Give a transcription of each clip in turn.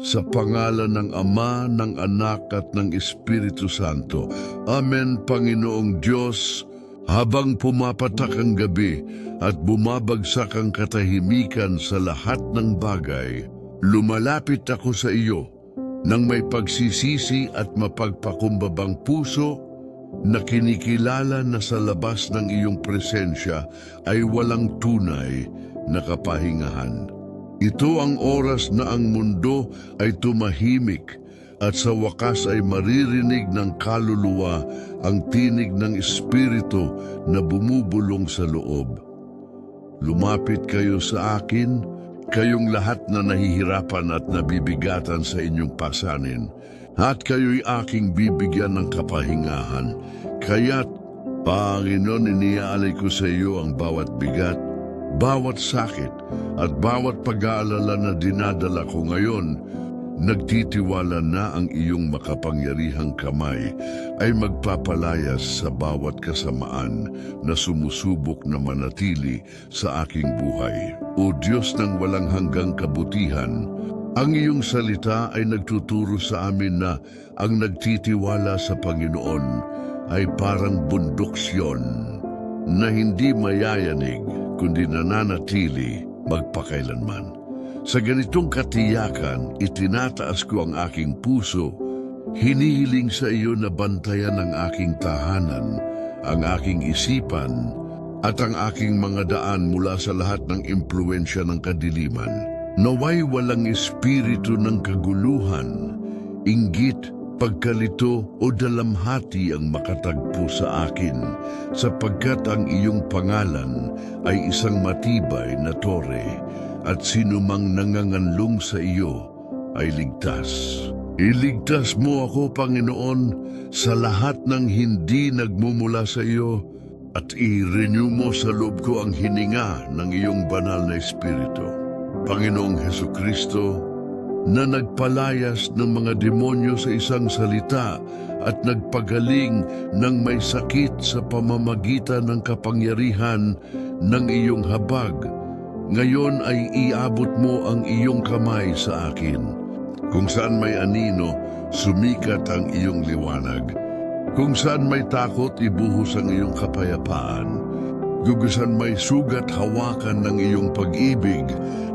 Sa pangalan ng Ama, ng Anak at ng Espiritu Santo. Amen, Panginoong Diyos. Habang pumapatak ang gabi at bumabagsak ang katahimikan sa lahat ng bagay, lumalapit ako sa iyo nang may pagsisisi at mapagpakumbabang puso na kinikilala na sa labas ng iyong presensya ay walang tunay na kapahingahan. Ito ang oras na ang mundo ay tumahimik at sa wakas ay maririnig ng kaluluwa ang tinig ng Espiritu na bumubulong sa loob. Lumapit kayo sa akin, kayong lahat na nahihirapan at nabibigatan sa inyong pasanin, at kayo'y aking bibigyan ng kapahingahan. Kaya't, Panginoon, iniaalay ko sa iyo ang bawat bigat, bawat sakit, at bawat pag-aalala na dinadala ko ngayon, nagtitiwala na ang iyong makapangyarihang kamay ay magpapalayas sa bawat kasamaan na sumusubok na manatili sa aking buhay. O Diyos ng walang hanggang kabutihan, ang iyong salita ay nagtuturo sa amin na ang nagtitiwala sa Panginoon ay parang bundok Siyon na hindi mayayanig kundi nananatili magpakailanman. Sa ganitong katiyakan, itinataas ko ang aking puso, hinihiling sa iyo na bantayan ang aking tahanan, ang aking isipan, at ang aking mga daan mula sa lahat ng impluensya ng kadiliman. Naway walang espiritu ng kaguluhan, inggit, pagkalito o dalamhati ang makatagpo sa akin, sapagkat ang iyong pangalan ay isang matibay na tore, at sinumang nanganganlong sa iyo ay ligtas. Iligtas mo ako, Panginoon, sa lahat ng hindi nagmumula sa iyo, at i-renew mo sa loob ko ang hininga ng iyong banal na Espiritu. Panginoong Heso Kristo, na nagpalayas ng mga demonyo sa isang salita at nagpagaling ng may sakit sa pamamagitan ng kapangyarihan ng iyong habag. Ngayon ay iabot mo ang iyong kamay sa akin. Kung saan may anino, sumikat ang iyong liwanag. Kung saan may takot, ibuhos ang iyong kapayapaan. Gugusan may sugat hawakan ng iyong pag-ibig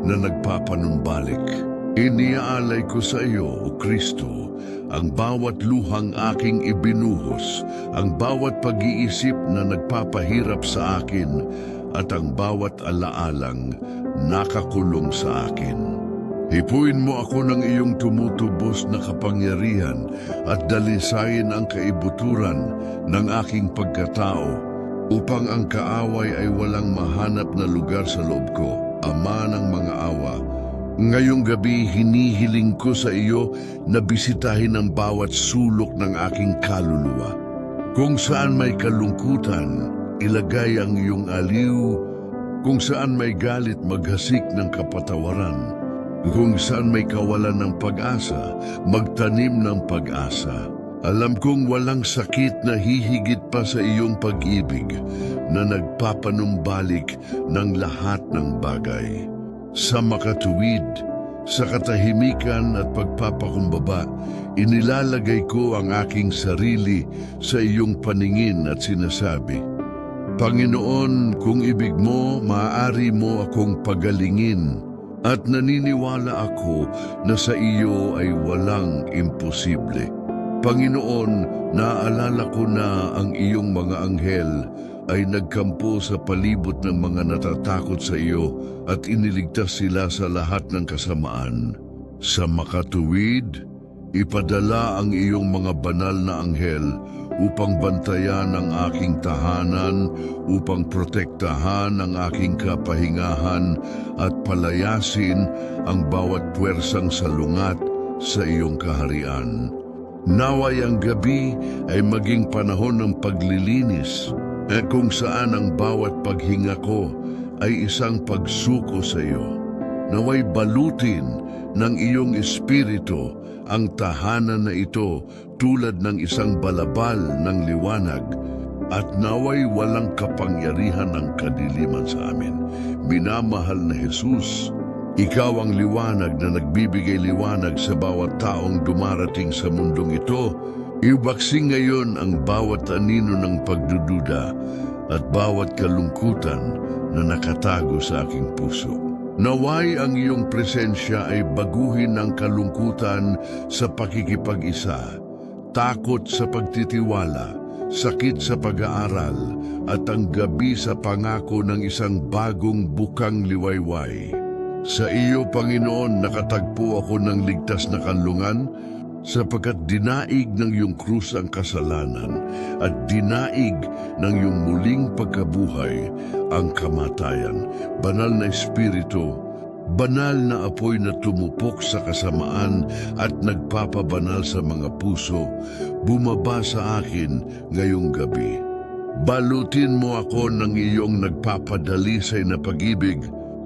na nagpapanumbalik. Iniaalay ko sa iyo, O Kristo, ang bawat luhang aking ibinuhos, ang bawat pag-iisip na nagpapahirap sa akin, at ang bawat alaalang nakakulong sa akin. Hipuin mo ako ng iyong tumutubos na kapangyarihan at dalisayin ang kaibuturan ng aking pagkatao upang ang kaaway ay walang mahanap na lugar sa loob ko, Ama ng mga awa. Ngayong gabi hinihiling ko sa iyo na bisitahin ang bawat sulok ng aking kaluluwa. Kung saan may kalungkutan, ilagay ang iyong aliw. Kung saan may galit, maghasik ng kapatawaran. Kung saan may kawalan ng pag-asa, magtanim ng pag-asa. Alam kong walang sakit na hihigit pa sa iyong pag-ibig na nagpapanumbalik ng lahat ng bagay. Sa makatuwid, sa katahimikan at pagpapakumbaba, inilalagay ko ang aking sarili sa iyong paningin at sinasabi, Panginoon, kung ibig mo, maaari mo akong pagalingin at naniniwala ako na sa iyo ay walang imposible. Panginoon, naaalala ko na ang iyong mga anghel ay nagkampo sa palibot ng mga natatakot sa iyo at iniligtas sila sa lahat ng kasamaan. Sa makatuwid, ipadala ang iyong mga banal na anghel upang bantayan ang aking tahanan, upang protektahan ang aking kapahingahan at palayasin ang bawat puwersang salungat sa iyong kaharian. Naway ang gabi ay maging panahon ng paglilinis, eh kung saan ang bawat paghinga ko ay isang pagsuko sa iyo. Naway balutin ng iyong espiritu ang tahanan na ito tulad ng isang balabal ng liwanag at naway walang kapangyarihan ng kadiliman sa amin. Minamahal na Jesus, Ikaw ang liwanag na nagbibigay liwanag sa bawat taong dumarating sa mundong ito. Iwaksing ngayon ang bawat anino ng pagdududa at bawat kalungkutan na nakatago sa aking puso. Naway ang iyong presensya ay baguhin ang kalungkutan sa pakikipag-isa, takot sa pagtitiwala, sakit sa pag-aaral, at ang gabi sa pangako ng isang bagong bukang liwayway. Sa iyo, Panginoon, nakatagpo ako ng ligtas na kanlungan sapagkat dinaig ng iyong krus ang kasalanan at dinaig ng iyong muling pagkabuhay ang kamatayan. Banal na Espiritu, banal na apoy na tumupok sa kasamaan at nagpapabanal sa mga puso, bumaba sa akin ngayong gabi. Balutin mo ako ng iyong nagpapadalisay na pag-ibig,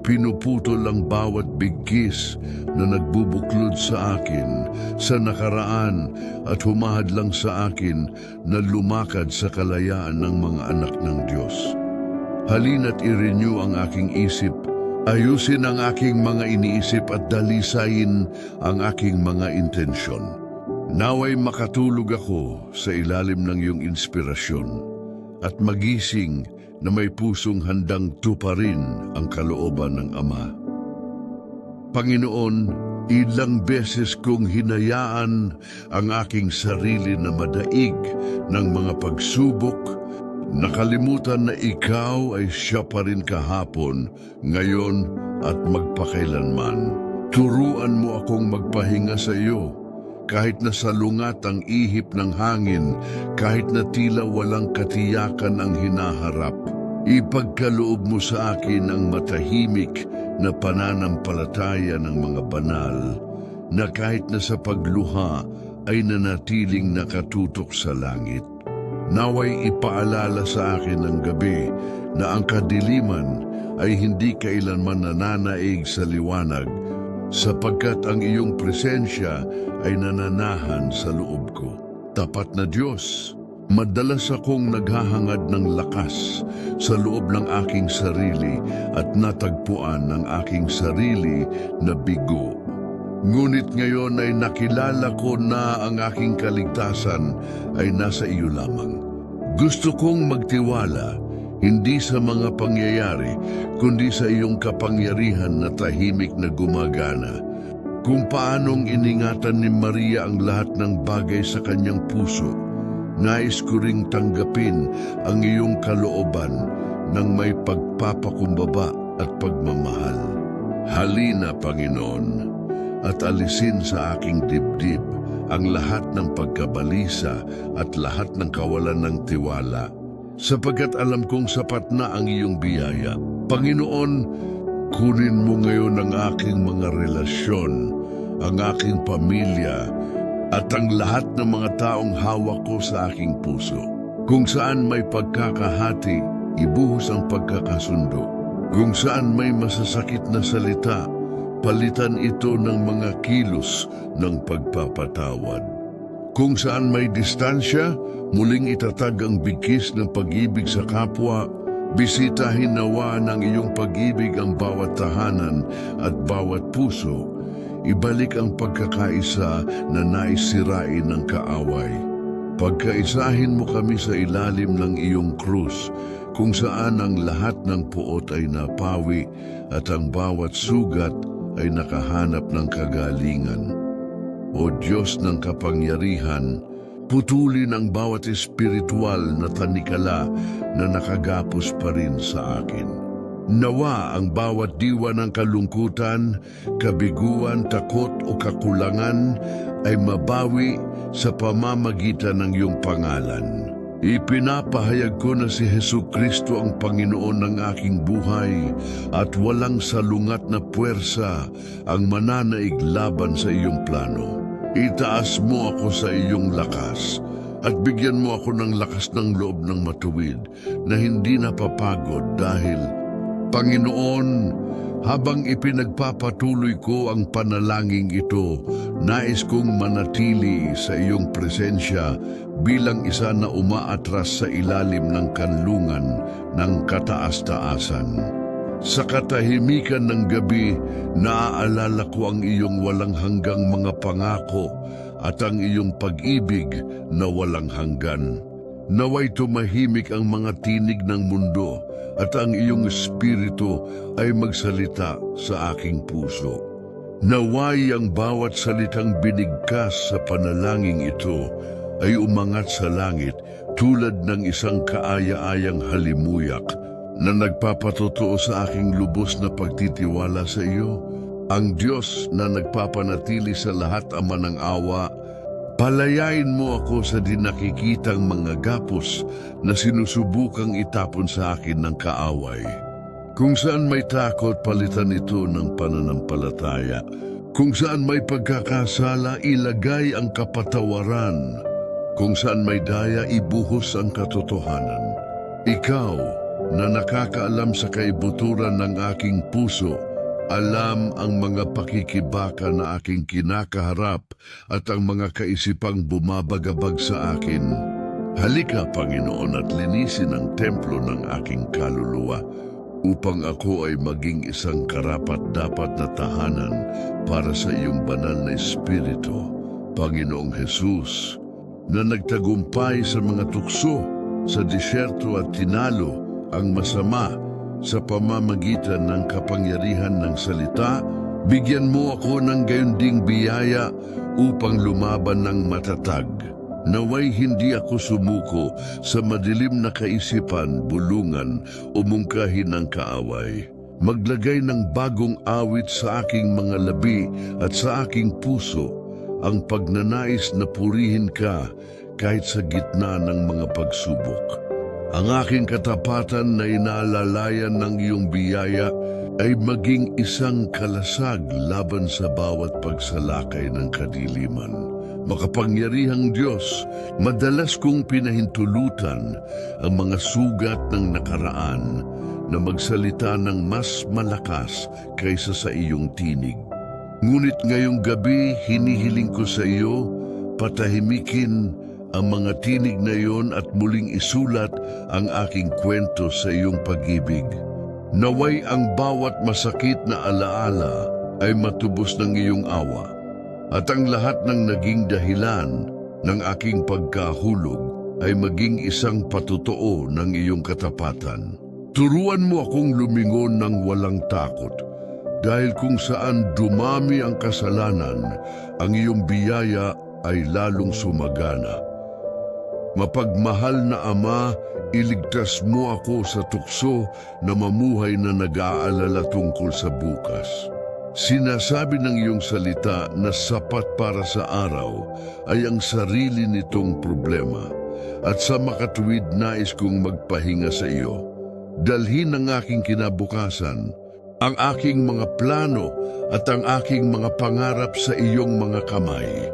pinuputol ang bawat bigkis na nagbubuklod sa akin sa nakaraan at humahadlang sa akin na lumakad sa kalayaan ng mga anak ng Diyos. Halina't i-renew ang aking isip, ayusin ang aking mga iniisip at dalisayin ang aking mga intensyon. Naway makatulog ako sa ilalim ng iyong inspirasyon at magising na may pusong handang tuparin ang kalooban ng Ama. Panginoon, ilang beses kong hinayaan ang aking sarili na madaig ng mga pagsubok, nakalimutan na ikaw ay siya pa rin kahapon, ngayon at magpakailanman. Turuan mo akong magpahinga sa iyo, kahit na salungat ang ihip ng hangin, kahit na tila walang katiyakan ang hinaharap. Ipagkaloob mo sa akin ang matahimik na pananampalataya ng mga banal, na kahit na sa pagluha ay nanatiling nakatutok sa langit. Naway ipaalala sa akin ng gabi na ang kadiliman ay hindi kailanman nananaig sa liwanag, sapagkat ang iyong presensya ay nananahan sa loob ko. Tapat na Diyos, madalas akong naghahangad ng lakas sa loob ng aking sarili at natagpuan ng aking sarili na bigo. Ngunit ngayon ay nakilala ko na ang aking kaligtasan ay nasa iyo lamang. Gusto kong magtiwala hindi sa mga pangyayari, kundi sa iyong kapangyarihan na tahimik na gumagana. Kung paanong iningatan ni Maria ang lahat ng bagay sa kanyang puso, nais ko ring tanggapin ang iyong kalooban ng may pagpapakumbaba at pagmamahal. Halina, Panginoon, at alisin sa aking dibdib ang lahat ng pagkabalisa at lahat ng kawalan ng tiwala sapagkat alam kong sapat na ang iyong biyaya. Panginoon, kunin mo ngayon ang aking mga relasyon, ang aking pamilya, at ang lahat ng mga taong hawak ko sa aking puso. Kung saan may pagkakahati, ibuhos ang pagkakasundo. Kung saan may masasakit na salita, palitan ito ng mga kilos ng pagpapatawad. Kung saan may distansya, muling itatag ang bigkis ng pag-ibig sa kapwa, bisitahin nawa ng iyong pag-ibig ang bawat tahanan at bawat puso, ibalik ang pagkakaisa na naisirain ng kaaway. Pagkaisahin mo kami sa ilalim ng iyong krus, kung saan ang lahat ng puot ay napawi at ang bawat sugat ay nakahanap ng kagalingan. O Diyos ng kapangyarihan, putulin ang bawat espiritual na tanikala na nakagapos pa rin sa akin. Nawa ang bawat diwa ng kalungkutan, kabiguan, takot o kakulangan ay mabawi sa pamamagitan ng iyong pangalan. Ipinapahayag ko na si Hesu Kristo ang Panginoon ng aking buhay at walang salungat na puwersa ang mananaig laban sa iyong plano. Itaas mo ako sa iyong lakas at bigyan mo ako ng lakas ng loob ng matuwid na hindi napapagod dahil, Panginoon, habang ipinagpapatuloy ko ang panalangin ito, nais kong manatili sa iyong presensya bilang isa na umaatras sa ilalim ng kanlungan ng kataas-taasan. Sa katahimikan ng gabi, naaalala ko ang iyong walang hanggang mga pangako at ang iyong pag-ibig na walang hanggan. Naway tumahimik ang mga tinig ng mundo at ang iyong espiritu ay magsalita sa aking puso. Naway ang bawat salitang binigkas sa panalangin ito ay umangat sa langit tulad ng isang kaaya-ayang halimuyak na nagpapatotoo sa aking lubos na pagtitiwala sa iyo. Ang Diyos na nagpapanatili sa lahat ama ng awa, palayain mo ako sa di nakikitang mga gapos na sinusubukang itapon sa akin ng kaaway. Kung saan may takot, palitan ito ng pananampalataya. Kung saan may pagkakasala, ilagay ang kapatawaran. Kung saan may daya, ibuhos ang katotohanan. Ikaw, na nakakaalam sa kaibuturan ng aking puso, alam ang mga pakikibaka na aking kinakaharap at ang mga kaisipang bumabagabag sa akin. Halika, Panginoon, at linisin ang templo ng aking kaluluwa upang ako ay maging isang karapat-dapat na tahanan para sa iyong banal na Espiritu, Panginoong Hesus, na nagtagumpay sa mga tukso sa disyerto at tinalo ang masama sa pamamagitan ng kapangyarihan ng salita, bigyan mo ako ng gayunding biyaya upang lumaban ng matatag. Naway hindi ako sumuko sa madilim na kaisipan, bulungan o mungkahin ng kaaway. Maglagay ng bagong awit sa aking mga labi at sa aking puso ang pagnanais na purihin ka kahit sa gitna ng mga pagsubok. Ang aking katapatan na inaalalayan ng iyong biyaya ay maging isang kalasag laban sa bawat pagsalakay ng kadiliman. Makapangyarihang Diyos, madalas kong pinahintulutan ang mga sugat ng nakaraan na magsalita ng mas malakas kaysa sa iyong tinig. Ngunit ngayong gabi, hinihiling ko sa iyo, patahimikin ang mga tinig na iyon at muling isulat ang aking kwento sa iyong pag-ibig. Naway ang bawat masakit na alaala ay matubos ng iyong awa at ang lahat ng naging dahilan ng aking pagkahulog ay maging isang patotoo ng iyong katapatan. Turuan mo akong lumingon ng walang takot dahil kung saan dumami ang kasalanan, ang iyong biyaya ay lalong sumagana. Mapagmahal na Ama, iligtas mo ako sa tukso na mamuhay na nag-aalala tungkol sa bukas. Sinasabi ng iyong salita na sapat para sa araw ay ang sarili nitong problema at sa makatuwid nais kong magpahinga sa iyo. Dalhin ang aking kinabukasan, ang aking mga plano at ang aking mga pangarap sa iyong mga kamay.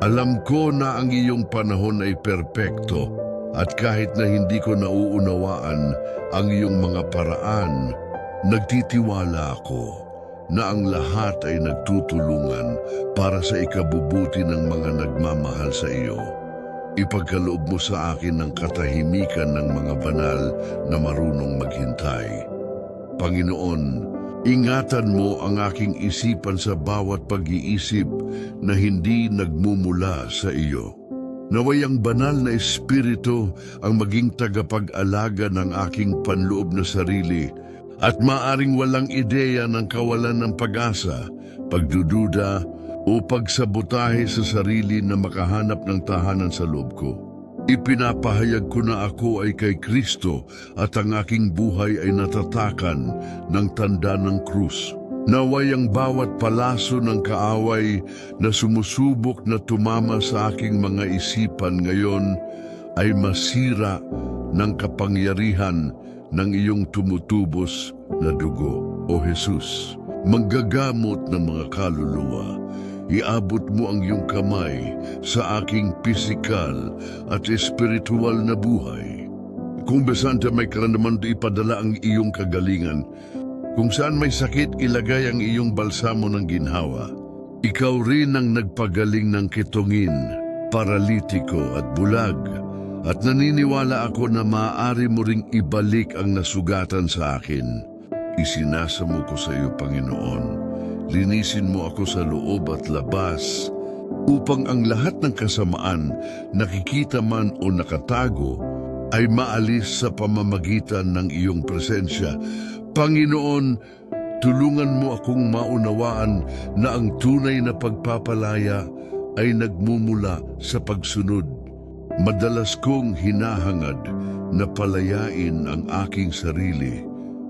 Alam ko na ang iyong panahon ay perpekto at kahit na hindi ko nauunawaan ang iyong mga paraan, nagtitiwala ako na ang lahat ay nagtutulungan para sa ikabubuti ng mga nagmamahal sa iyo. Ipagkaloob mo sa akin ang katahimikan ng mga banal na marunong maghintay. Panginoon, ingatan mo ang aking isipan sa bawat pag-iisip na hindi nagmumula sa iyo. Naway ang banal na espiritu ang maging tagapag-alaga ng aking panloob na sarili at maaring walang ideya ng kawalan ng pag-asa, pagdududa o pagsabotahe sa sarili na makahanap ng tahanan sa loob ko. Ipinapahayag ko na ako ay kay Kristo at ang aking buhay ay natatakan ng tanda ng krus. Naway ang bawat palaso ng kaaway na sumusubok na tumama sa aking mga isipan ngayon ay masira ng kapangyarihan ng iyong tumutubos na dugo, O Jesus. Manggagamot ng mga kaluluwa, iabot mo ang iyong kamay sa aking pisikal at espiritual na buhay. Kung besante may karanaman ipadala ang iyong kagalingan, kung saan may sakit, ilagay ang iyong balsamo ng ginhawa. Ikaw rin ang nagpagaling ng kitungin, paralitiko at bulag. At naniniwala ako na maaari mo ring ibalik ang nasugatan sa akin. Isinasamo ko sa iyo, Panginoon. Linisin mo ako sa loob at labas upang ang lahat ng kasamaan, nakikita man o nakatago, ay maalis sa pamamagitan ng iyong presensya. Panginoon, tulungan mo akong maunawaan na ang tunay na pagpapalaya ay nagmumula sa pagsunod. Madalas kong hinahangad na palayain ang aking sarili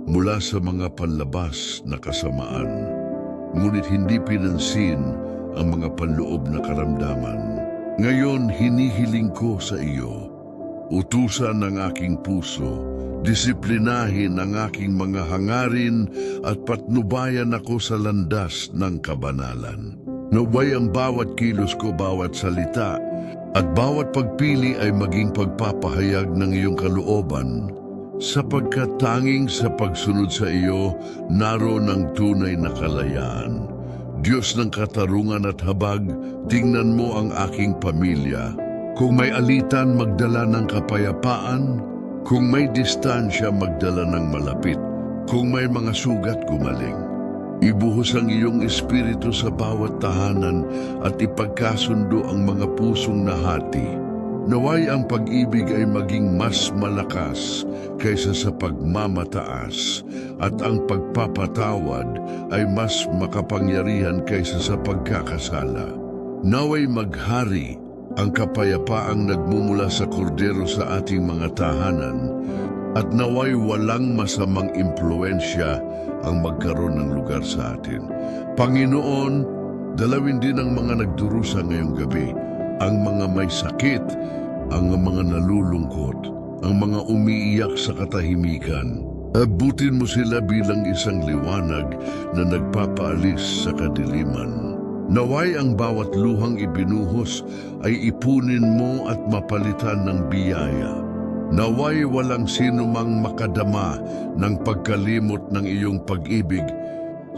mula sa mga panlabas na kasamaan. Ngunit hindi pinansin ang mga panloob na karamdaman. Ngayon hinihiling ko sa iyo, utusan ng aking puso, disiplinahin ang aking mga hangarin at patnubayan ako sa landas ng kabanalan. Naway ang bawat kilos ko, bawat salita, at bawat pagpili ay maging pagpapahayag ng iyong kalooban, sapagkat tanging sa pagsunod sa iyo, naroon ang tunay na kalayaan. Diyos ng katarungan at habag, tingnan mo ang aking pamilya. Kung may alitan, magdala ng kapayapaan. Kung may distansya, magdala ng malapit. Kung may mga sugat, gumaling. Ibuhos ang iyong espiritu sa bawat tahanan at ipagkasundo ang mga pusong nahati. Naway ang pag-ibig ay maging mas malakas kaysa sa pagmamataas at ang pagpapatawad ay mas makapangyarihan kaysa sa pagkakasala. Naway maghari ang kapayapaang nagmumula sa kordero sa ating mga tahanan at naway walang masamang impluensya ang magkaroon ng lugar sa atin. Panginoon, dalawin din ang mga nagdurusa ngayong gabi, ang mga may sakit, ang mga nalulungkot, ang mga umiiyak sa katahimikan. Abutin mo sila bilang isang liwanag na nagpapaalis sa kadiliman. Naway ang bawat luhang ibinuhos ay ipunin mo at mapalitan ng biyaya. Naway walang sino mang makadama ng pagkalimot ng iyong pag-ibig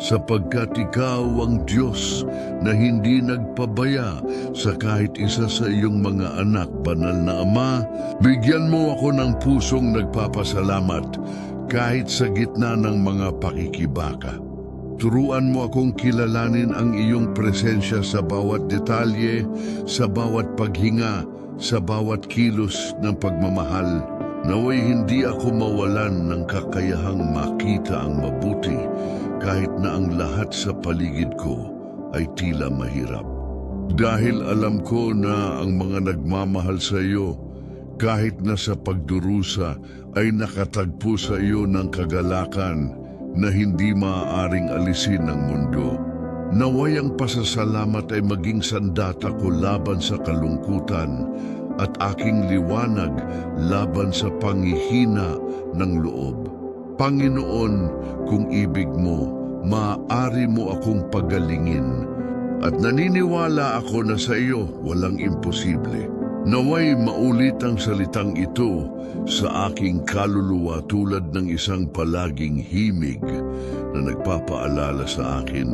sapagkat ikaw ang Diyos na hindi nagpabaya sa kahit isa sa iyong mga anak. Banal na Ama, bigyan mo ako ng pusong nagpapasalamat kahit sa gitna ng mga pakikibaka. Turuan mo akong kilalanin ang iyong presensya sa bawat detalye, sa bawat paghinga, sa bawat kilos ng pagmamahal. Naway hindi ako mawalan ng kakayahang makita ang mabuti kahit na ang lahat sa paligid ko ay tila mahirap. Dahil alam ko na ang mga nagmamahal sa iyo, kahit na sa pagdurusa ay nakatagpo sa iyo ng kagalakan na hindi maaaring alisin ng mundo. Naway ang pasasalamat ay maging sandata ko laban sa kalungkutan at aking liwanag laban sa pangihina ng loob. Panginoon, kung ibig mo, maaari mo akong pagalingin. At naniniwala ako na sa iyo walang imposible. Naway maulit ang salitang ito sa aking kaluluwa tulad ng isang palaging himig na nagpapaalala sa akin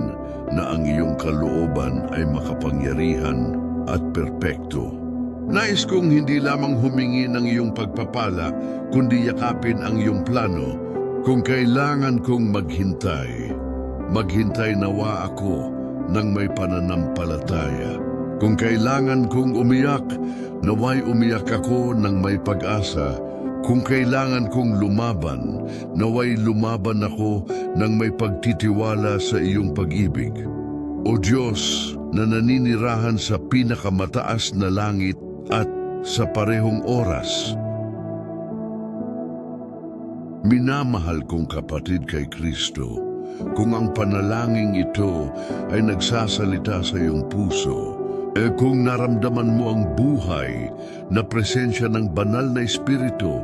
na ang iyong kalooban ay makapangyarihan at perpekto. Nais kong hindi lamang humingi ng iyong pagpapala, kundi yakapin ang iyong plano kung kailangan kong maghintay. Maghintay nawa ako ng may pananampalataya. Kung kailangan kong umiyak, naway umiyak ako ng may pag-asa. Kung kailangan kong lumaban, naway lumaban ako ng may pagtitiwala sa iyong pag-ibig. O Diyos na naninirahan sa pinakamataas na langit at sa parehong oras, Minamahal kong kapatid kay Kristo, kung ang panalangin ito ay nagsasalita sa iyong puso, eh kung naramdaman mo ang buhay na presensya ng banal na Espiritu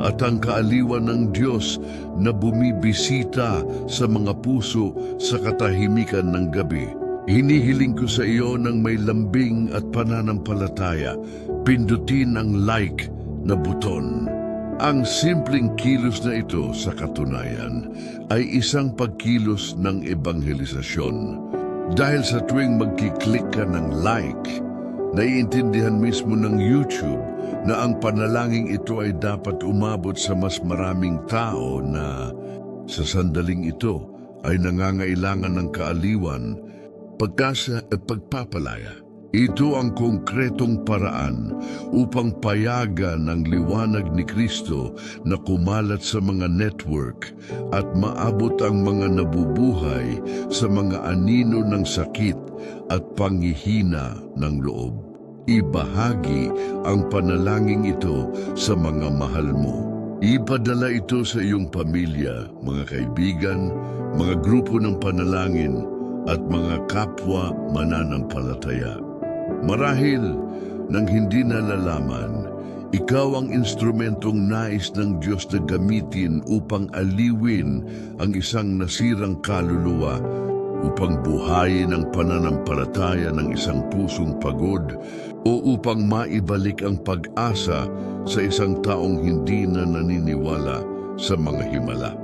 at ang kaaliwan ng Diyos na bumibisita sa mga puso sa katahimikan ng gabi, hinihiling ko sa iyo ng may lambing at pananampalataya, pindutin ang like na buton. Ang simpleng kilos na ito sa katunayan ay isang pagkilos ng ebanghelisasyon. Dahil sa tuwing magkiklik ka ng like, naiintindihan mismo ng YouTube na ang panalangin ito ay dapat umabot sa mas maraming tao na sa sandaling ito ay nangangailangan ng kaaliwan, pagkasa at pagpapalaya. Ito ang konkretong paraan upang payagan ang liwanag ni Kristo na kumalat sa mga network at maabot ang mga nabubuhay sa mga anino ng sakit at panghihina ng loob. Ibahagi ang panalangin ito sa mga mahal mo. Ipadala ito sa iyong pamilya, mga kaibigan, mga grupo ng panalangin at mga kapwa mananampalataya. Marahil nang hindi nalalaman, ikaw ang instrumentong nais ng Diyos na gamitin upang aliwin ang isang nasirang kaluluwa upang buhayin ang pananampalataya ng isang pusong pagod o upang maibalik ang pag-asa sa isang taong hindi na naniniwala sa mga himala.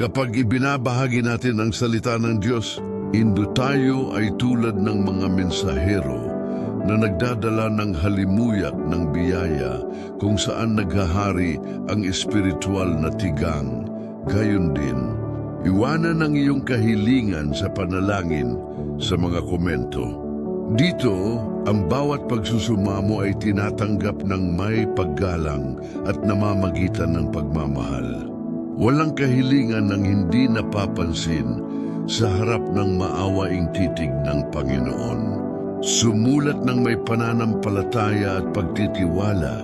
Kapag ibinabahagi natin ang salita ng Diyos, indo tayo ay tulad ng mga mensahero na nagdadala ng halimuyak ng biyaya kung saan naghahari ang espiritual na tigang. Gayon din, iwanan ang iyong kahilingan sa panalangin sa mga komento. Dito, ang bawat pagsusumamo ay tinatanggap ng may paggalang at namamagitan ng pagmamahal. Walang kahilingan ng hindi napapansin sa harap ng maawaing titig ng Panginoon. Sumulat ng may pananampalataya at pagtitiwala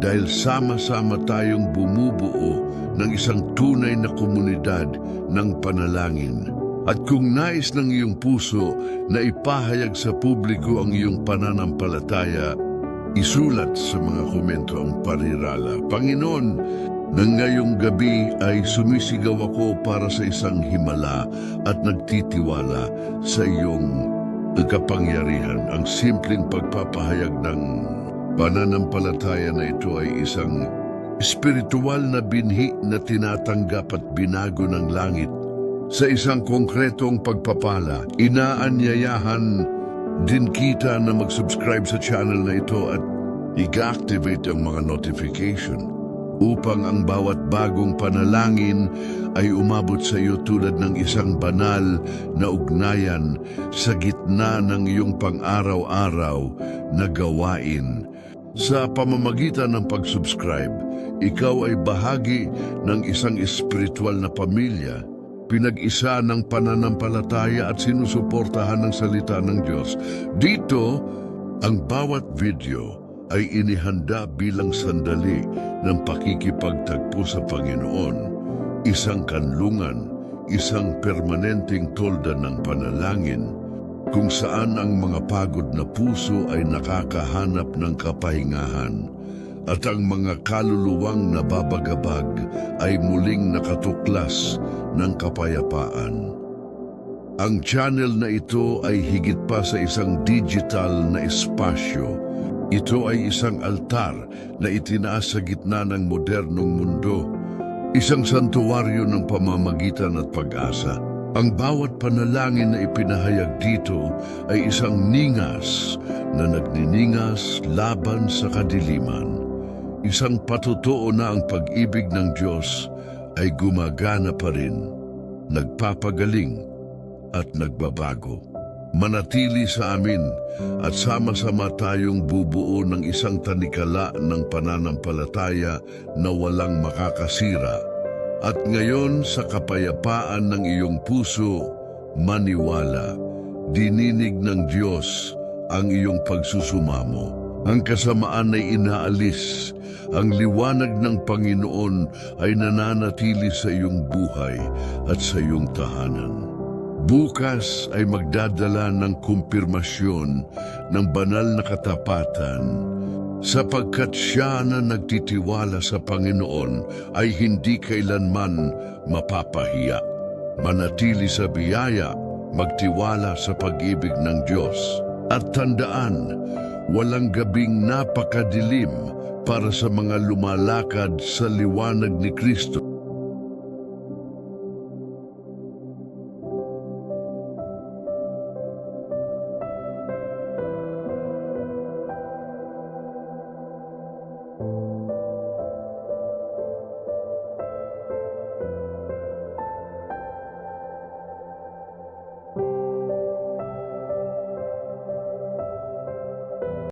dahil sama-sama tayong bumubuo ng isang tunay na komunidad ng panalangin. At kung nais ng iyong puso na ipahayag sa publiko ang iyong pananampalataya, isulat sa mga komento ang parirala. Panginoon, nang ngayong gabi ay sumisigaw ako para sa isang himala at nagtitiwala sa iyong kapangyarihan. Ang simpleng pagpapahayag ng pananampalataya na ito ay isang espiritual na binhi na tinatanggap at binago ng langit sa isang konkretong pagpapala. Inaanyayahan din kita na mag-subscribe sa channel na ito at i-activate ang mga notification upang ang bawat bagong panalangin ay umabot sa iyo tulad ng isang banal na ugnayan sa gitna ng iyong pang-araw-araw na gawain. Sa pamamagitan ng pag-subscribe, ikaw ay bahagi ng isang espiritual na pamilya, pinag-isa ng pananampalataya at sinusuportahan ng salita ng Diyos. Dito, ang bawat video ay inihanda bilang sandali ng pakikipagtagpo sa Panginoon, isang kanlungan, isang permanenteng tolda ng panalangin, kung saan ang mga pagod na puso ay nakakahanap ng kapahingahan at ang mga kaluluwang nababagabag ay muling nakatuklas ng kapayapaan. Ang channel na ito ay higit pa sa isang digital na espasyo. Ito ay isang altar na itinaas sa gitna ng modernong mundo. Isang santuwaryo ng pamamagitan at pag-asa. Ang bawat panalangin na ipinahayag dito ay isang ningas na nagniningas laban sa kadiliman. Isang patutuo na ang pag-ibig ng Diyos ay gumagana pa rin, nagpapagaling at nagbabago. Manatili sa amin at sama-sama tayong bubuo ng isang tanikala ng pananampalataya na walang makakasira. At ngayon sa kapayapaan ng iyong puso, maniwala, dininig ng Diyos ang iyong pagsusumamo. Ang kasamaan ay inaalis, ang liwanag ng Panginoon ay nananatili sa iyong buhay at sa iyong tahanan. Bukas ay magdadala ng kumpirmasyon ng banal na katapatan sapagkat siya na nagtitiwala sa Panginoon ay hindi kailanman mapapahiya. Manatili sa biyaya, magtiwala sa pag-ibig ng Diyos. At tandaan, walang gabing napakadilim para sa mga lumalakad sa liwanag ni Kristo.